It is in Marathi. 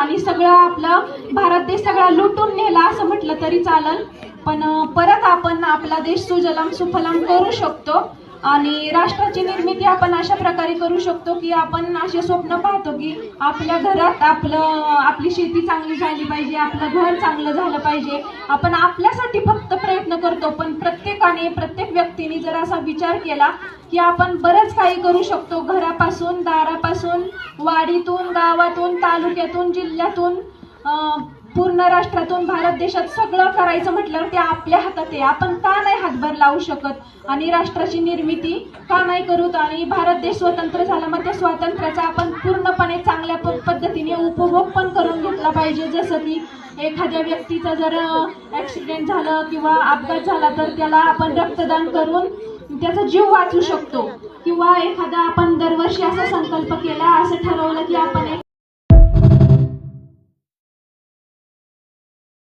आणि सगळं आपलं भारत देश सगळा लुटून नेला असं म्हटलं तरी चालेल पण परत आपण आपला देश सुजलाम सुफलाम करू शकतो. आणि राष्ट्राची निर्मिती आपण अशा प्रकारे करू शकतो की आपण असे स्वप्न पाहतो की आपल्या घरात आपलं आपली शेती चांगली झाली पाहिजे आपलं घर चांगलं झालं पाहिजे. आपण आपल्यासाठी फक्त प्रयत्न करतो पण प्रत्येकाने प्रत्येक व्यक्तीने जर असा विचार केला की आपण बरंच काही करू शकतो घरापासून दारापासून वाडीतून गावातून तालुक्यातून जिल्ह्यातून पूर्ण राष्ट्रातून भारत देशात सगळं करायचं म्हटल्यावर ते आपल्या हातात आहे. आपण का नाही हातभार लावू शकत? आणि राष्ट्राची निर्मिती का नाही करूत? आणि भारत देश स्वतंत्र झाला मग त्या स्वातंत्र्याचा आपण पूर्णपणे चांगल्या पद्धतीने उपभोग पण करून घेतला पाहिजे. जसं की एखाद्या व्यक्तीचा जर ॲक्सिडेंट झालं किंवा अपघात झाला तर त्याला आपण रक्तदान करून त्याचा जीव वाचू शकतो. किंवा एखादा आपण दरवर्षी असा संकल्प केला